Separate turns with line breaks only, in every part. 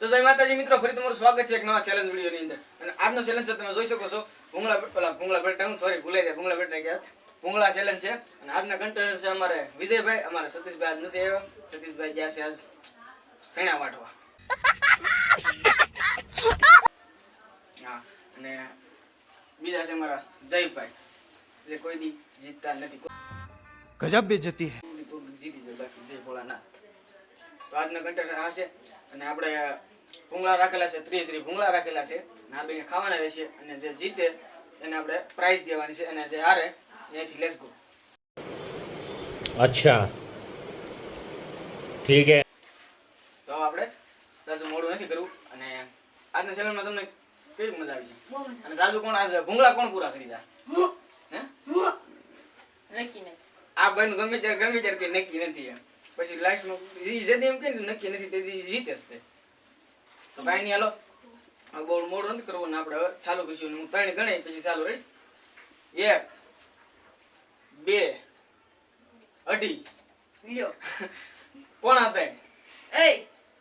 તો જય માતાજી મિત્રો ફરી તમારું સ્વાગત છે એક નવા ચેલેન્જ વિડીયોની અંદર. અને આજનો ચેલેન્જ છે તમે જોઈ શકો છો ભૂંગળા પેલા ભૂંગળા બેટા સોરી ભૂલાઈ ગયા ભૂંગળા બેટા ગયા ભૂંગળા ચેલેન્જ છે. અને આજના કન્ટેનર છે અમારે વિજયભાઈ અમારે સતીશભાઈ આજ નથી આવ્યો. સતીશભાઈ ગયા છે આજ સણ્યા વાટવા. હા અને બીજા છે અમારા જયભાઈ જે કોઈ દી જીતતા નથી. ગજબ બેજતી હે. જીતી જાય બાકી જય ભોળાનાથ. તો આજના કન્ટેનર આ છે. અને આપણે ભૂંગળા રાખેલા છે ત્રીસ ત્રીસ ભૂંગળા રાખેલા છે અને આ બેને ખાવાના રહેશે અને જે જીતે એને આપણે પ્રાઇઝ દેવાની છે અને જે હારે ત્યાંથી લેસ ગો
અચ્છા. ઠીક
તો આપણે તાજુ મોડું નથી કરવું અને આજના સેલનમાં તમને કેવી મજા આવી છે? અને દાદુ કોણ આજે? ભૂંગળા કોણ પૂરા કરી દા હે. આ બહેન ગમે ત્યારે ગમે ત્યારે કે નક્કી નથી એમ. પછી લાસ્ટમાં જે એમ કે નક્કી નથી તે જીતે જ તે. તો કાંઈ નહીં હાલો. બહુ મોડું નથી કરવું ને આપણે ચાલુ કરીશું. હું ત્રણ ગણે પછી ચાલુ રહી. એક બે અઢી.
લ્યો.
પોણા ત્રણ.
એ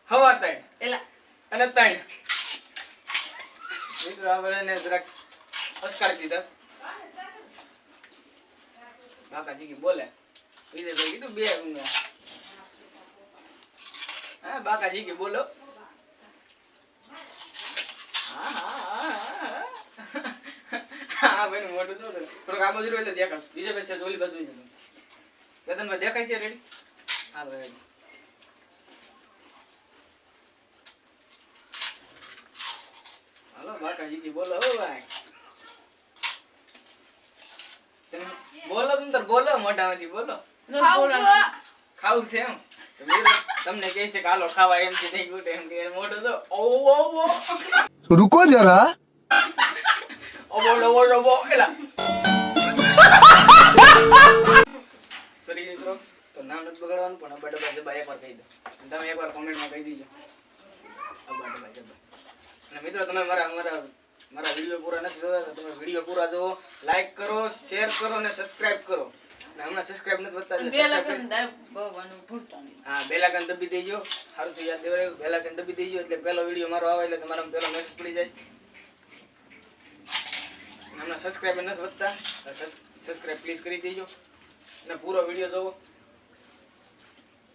હવા ત્રણ.
એલા.
અને ત્રણ. મિત્રો આપણે જરાક અસકાર દીધા બાકાજી કે બોલે. વિજયભાઈ કીધું બે. હા બાકાજી કે બોલો. હા, ભાઈ મોટું શું થોડુંક આ બાજુ એટલે દેખાશ. બીજા પાસે ઓલી બાજુ છે. વેતનમાં દેખાય છે રેડી? હા ભાઈ હાલો બાકાજી બોલો ભાઈ. બોલો તમે તાર બોલો મોઢામાંથી બોલો. ખાવું છે એમ? તમને કહે છે કે કાલો ખાવા એમ છે નહીં ગોટે એમ કે મોટો તો ઓવો ઓવો.
રૂકો જરા.
ઓવો ઓવો ઓવો એલા સોરી મિત્રો તો નામ નથી બગડવાનું પણ અબા ડબા જબા એકવાર કહી દો. તમે એકવાર કોમેન્ટમાં કહી દીજો. અબા ડબા જબા અને મિત્રો તમે મારા મારા મારા વીડિયો પૂરા નથી જોતા તમે વીડિયો પૂરા જોવો લાઈક કરો શેર કરો અને સબસ્ક્રાઇબ કરો. હમણાં સબસ્ક્રાઇબ નથી વધતા
બે લગન
કરી-
ભૂલતા નહીં.
હા બેલાકન દબી દેજો. સારું તો યાદ દેવાય બેલાકન દબી દેજો એટલે પહેલો વીડિયો મારો આવે એટલે તમારા પહેલો મેસેજ પડી જાય. હમણાં સબસ્ક્રાઇબર નથી વધતા સબસ્ક્રાઇબ પ્લીઝ કરી દેજો. અને પૂરો વીડિયો જોવો.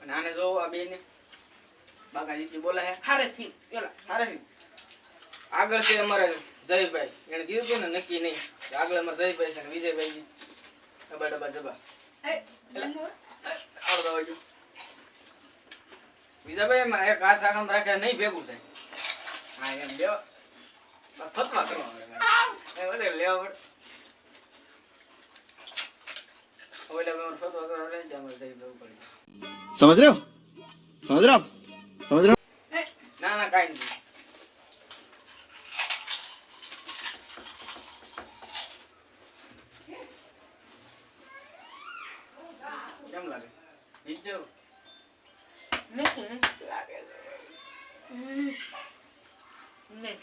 અને આને જોવો આ બેને. બાકાજીથી બોલા હે.
હારે થી એલા
હારે છે. આગળ છે અમારે જયભાઈ. એને કીધું હતું ને નક્કી નહીં. આગળ અમારે જયભાઈ છે ને વિજયભાઈ ડબા ડબા જબા. આવડો બાજુ વિજયભાઈ એમાં એક નહીં ભેગું થાય હા એમ લેવા ફતવા કરવા લેવા પડે
સમજ રહ્યો? સમજ રહ્યો? સમજ રહ્યો?
ના ના, કાઈ જવું જીતજો
નક્કી નહીં લાગે. નહીં.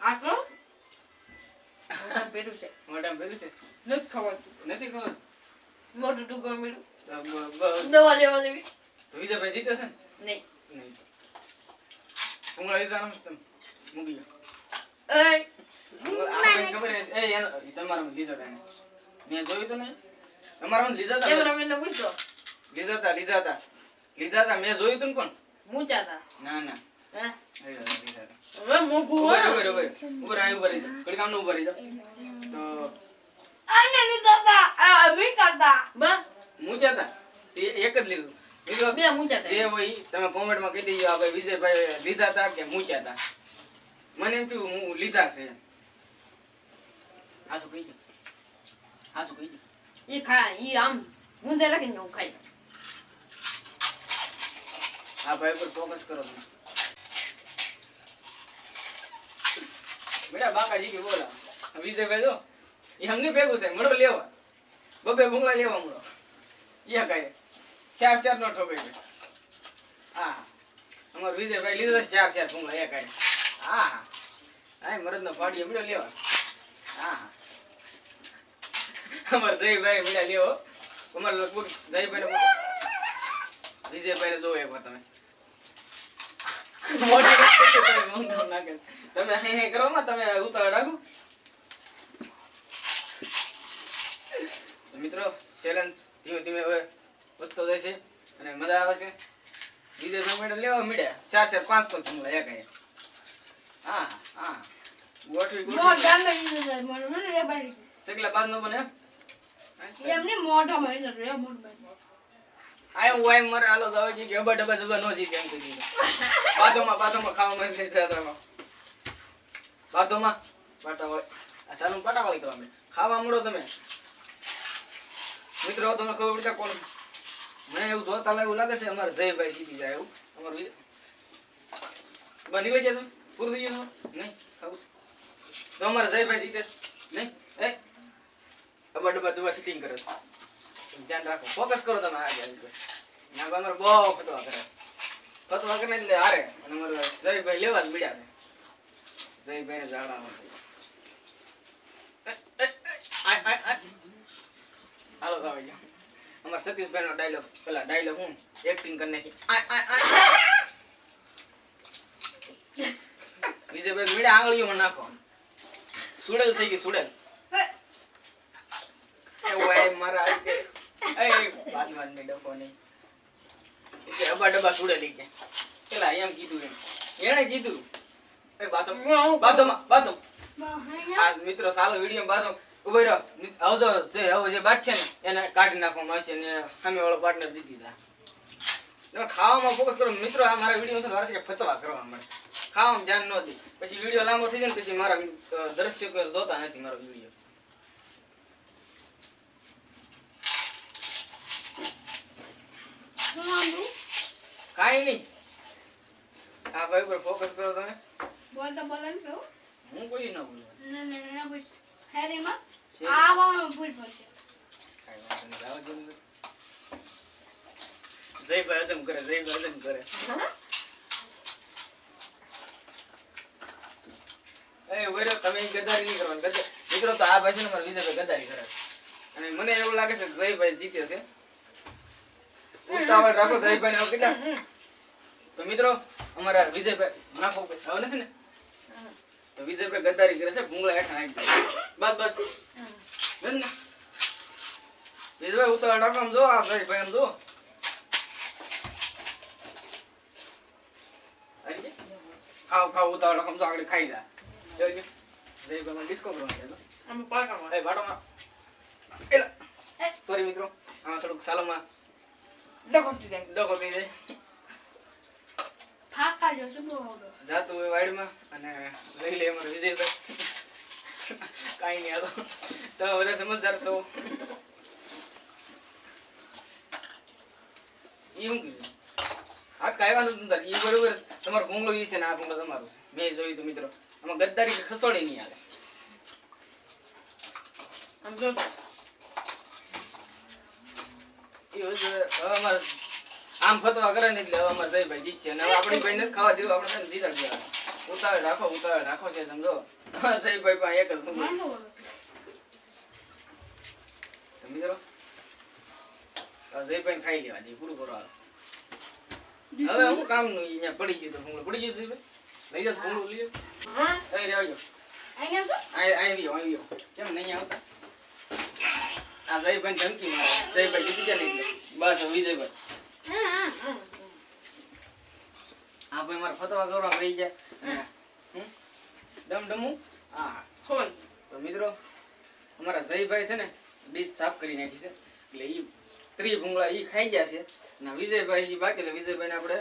આ તો મોટા પેરું છે.
મોઢામાં ભેગું છે?
નથી ખવાતું.
નથી ખબર
મોટું ટુકડું મેળું
તો બ- બ-
દવા લેવા દેવી.
તો વિજયભાઈ જીતે છે ને?
નહીં.
હું લીધા ને તમે મૂકી દો.
એ
ખબર એ એનો તમારામાં લીધા હતા મેં જોયું તું નહીં. તમારા લીધા હતા લીધા હતા લીધા હતા લીધા હતા મેં જોયું તું ને પણ
મૂંચા તા
ના. ના. તો
તા તા
એ એક જ લીધું. જે
તા
હોય તમે કોમેન્ટમાં કહી દેજો વિજયભાઈ લીધા હતા કે મૂંઝ્યા હતા મને એમ થયું હું લીધા છે. હાસુ કહી દો હાસુ કહી દો
એ ખા ઈ આમ મૂંઝે રાખીને હું ખાઈ
આ ભાઈ પર ફોકસ કરો બેટા બાકાજી કે બોલા. વિજયભાઈ જો એ હમને ભેગું થાય, મળો લેવા. બબે ભૂંગળા લેવા મળો. યા કાંઈ. ચાર ચાર નો ઠોકે હા અમાર વિજયભાઈ લીધો ચાર ચાર ભૂંગળા એ કાંઈ. હા હા મરદ નો ફાડીએ મળ્યો લેવા. હા અમાર જયભાઈ મળ્યા લેવો અમાર લગભગ જયભાઈ વિજયભાઈ જોવો એકવાર તમે મોટી તમે. તમે હે હે કરો માં તમે ઉતાવળ રાખો મિત્રો ચેલેન્જ ધીમે ધીમે હવે વધતો જાય છે અને મજા આવે છે બીજે પેમેન્ટ લેવા મળ્યા ચાર ચાર પાંચ પાંચ ભૂંગળા એક. હા હા ગોઠવી
મોઢા
ગોઠવી. ચકલા બાદ નો બને એમ?
એમને છે, એ મોઢામાં.
આય આય મારે હાલો જી કે અબા ડબા સબા નો જીતે એમ કહી દીધું બાદોમાં બાદોમાં ખાવા મળે છે બાદોમાં પાટા વાળી. આ સાલું પાટા વાળી તો અમે ખાવા મળો તમે. મિત્રો, તમને ખબર પડતા કોણ? મને એવું જોતા એવું લાગે છે, અમારે જયભાઈ જીતી જાય એવું. અમારું બની લઈ જાય તમે? પૂરું થઈ ગયું નહીં ખાવું તો અમારે જયભાઈ જીતે નહીં? એ અબા ડબા જબા સિટિંગ કરે છે. ધ્યાન રાખો. ફોકસ કરો તમે આગળ ના અમારે બહુ ફતવા કરે ફતવા કરે એટલે હારે. અને અમારે જયભાઈ લેવા જ મળ્યા છે. જયભાઈ જાડા હાલો ભાઈ જાઓ અમારા સતીશભાઈ નો ડાયલોગ પેલા ડાયલોગ હું એક્ટિંગ કરી નાખી. વિજયભાઈ મીડા આંગળીઓમાં નાખો. સુડેલ થઈ ગઈ સુડેલ. એવું મારા આ બાતો બાતો મિત્રો સાલો વીડિયો બાતો ઊભો રહ્યો. આવજો જે હવે જે બાદ છે ને, એને કાઢી નાખવામાં આવશે ને સામે વાળો પાર્ટનર જીતી જાય. ખાવામાં ફોકસ કરો. મિત્રો, આ મારા વીડિયો છે વારથી ફતવા કરવા મળે ખાવામાં ધ્યાન ન દે. પછી વીડિયો લાંબો થઈ જાય ને, પછી મારા દર્શકો જોતા નથી મારો વીડિયો. કાંઈ નહીં આ ભાઈ પર ફોકસ કરો તમે
બોલતા બોલતા ને કેવું?
હું કોઈ ના બોલું
ના, ના, ના, ના, પૂછ. હેરીમાં?
છે.
આવામાં ભૂલ પડશે.
કાંઈ વાંધો નહીં, જવા કરે જયભાઈ હજમ કરે એ વૈરો તમે ગદારી નહીં કરવાની મિત્રો તો આ ભાઈ છે ને મારા કરે અને મને એવું લાગે છે કે જયભાઈ જીતે છે ઉતાવળ રાખો દહીભાઈ ને કેટલા? તો મિત્રો અમારા વિજયભાઈ નાખો આવો નથી ને? તો વિજયભાઈ ગદ્દારી કરે છે ભૂંગળા હેઠા નાખી દે. બસ બસ. ને? વિજયભાઈ ઉતાવળ રાખો આમ જો આ દહીભાઈ ભાઈ આમ જો આવી? ખાવ ખાવ ઉતાવળ રાખો. આમ જો આગળ ખાઈ જા. ડિસ્કો તો.
આમાં.
એ સોરી મિત્રો. આમાં થોડુંક સાલોમાં
ડગોટી જાય.
ડખો થઈ જાય
જો શું બહુ
જાતું હોય વાડીમાં અને લઈ લે અમારે વિજયભાઈ. કાંઈ નહીં હાલો. તમે બધા સમજદાર છો. ઈ શું કીધું? હા કાંઈ વાંધો તાર. બરોબર તમારો ભૂંગળો ઈ છે ને આ ભૂંગળો તમારો છે. મેં જોયું તું મિત્રો. આમાં ગદ્દારી ખસોડી નહીં આવે
આમ જો.
ઈ હવે હવે અમારે આમ ફતવા કરે ને એટલે હવે અમારે જયભાઈ જીત છે અને હવે આપણી ભાઈ ને ખાવા દેવું આપણે છે દીધા ગયા ઉતાવળ રાખો ઉતાવળ રાખો છે સમજો જયભાઈ પણ એક જ ભૂંગળો
માંડો બોલો.
તો મિત્રો ખાઈ લેવા દે પૂરું કરો. હવે હું કામનું અહીંયા પડી ગયું તો ભૂંગળું પડી ગયું જયભાઈ લઈ જાઓ ભૂંગળું લઈ જાઓ. અહીં. અહીં અહીં રહ્યો કેમ નહીં આવતા? આ જયભાઈ ધમકી મારે. જયભાઈ ગયા? નહીં બસ વિજયભાઈ. આ ભાઈ મારે ફતવા કરવા રહી ગયા. હમ? ડમ ડમું? હા.
હોય.
તો મિત્રો અમારા જયભાઈ છે ને ડીશ સાફ કરી નાખી છે. એટલે એ ત્રી ભૂંગળા એ ખાઈ ગયા છે. અને વિજયભાઈ બાકી વિજયભાઈને આપણે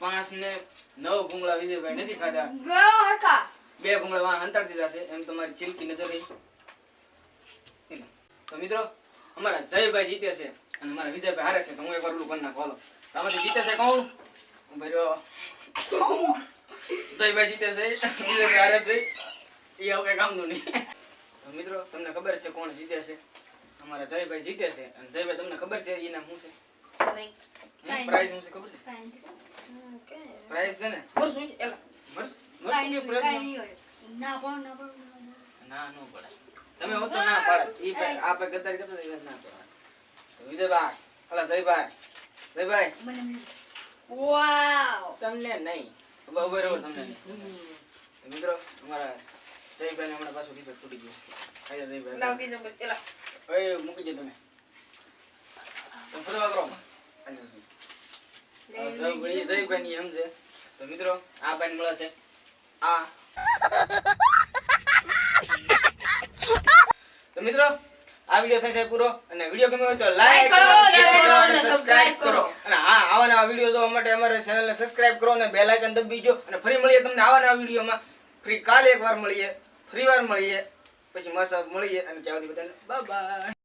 પાંચ ને નવ ભૂંગળા વિજયભાઈ નથી ખાધા. બે ભૂંગળા વાહ હંતાડી દીધા છે. એમ તમારી ચીલકી નજર રહી. તો મિત્રો અમારા જયભાઈ જીતે છે અને અમારા વિજયભાઈ હારે છે તો હું એકવાર ઓલું કરી નાખું. હાલો. આમાંથી જીતે છે કોણ? ભાઈ જયભાઈ જીતે છે વિજયભાઈ હારે છે. એ હવે કઈ કામનું નહીં. તો મિત્રો તમને ખબર છે કોણ જીતે છે? અમારા જયભાઈ જીતે છે અને જયભાઈ તમને ખબર છે એ નામ શું. છે? પ્રાઇઝ શું છે ખબર છે. પ્રાઇઝ છે ને?
બોલ શું છે? એલા. ના પણ ના પણ ના
ના નો પડે તમે હું તો ના પાડે. ઈ પે- આ પે ગદ્દારી કરતા ઈ ના પડે. તો વિજયભાઈ હલા જયભાઈ. જયભાઈ.
વાવ
તમને નહીં. ઊભો રહો તમને નહીં. મિત્રો અમારા જયભાઈને હમણાં પાછું રિસર્ચ તૂટી ગયું. છે આયા જયભાઈ.
લાવ કીજો ચલો.
ઓય મૂકી દે તમે. તમે ફરવા કરો જયભાઈ. ની સમજે. તો મિત્રો આ ભાઈ મળે છે. આ તો મિત્રો આ વિડિયો થશે પૂરો. અને વીડિયો ગમ્યો હોય તો લાઈક
કરો,
શેર
કરો
અને સબસ્ક્રાઇબ કરો. અને હા આવા નવા વીડિયો જોવા માટે અમારા ચેનલને સબસ્ક્રાઇબ કરો અને બેલ આઇકન દબાવી દો. અને ફરી મળીએ તમને આવા નવા વિડિયોમાં ફ્રી કાલે એકવાર મળીએ ફરી વાર મળીએ. પછી મસ્ત મળીએ. અને ત્યાં બધાને બાય બાય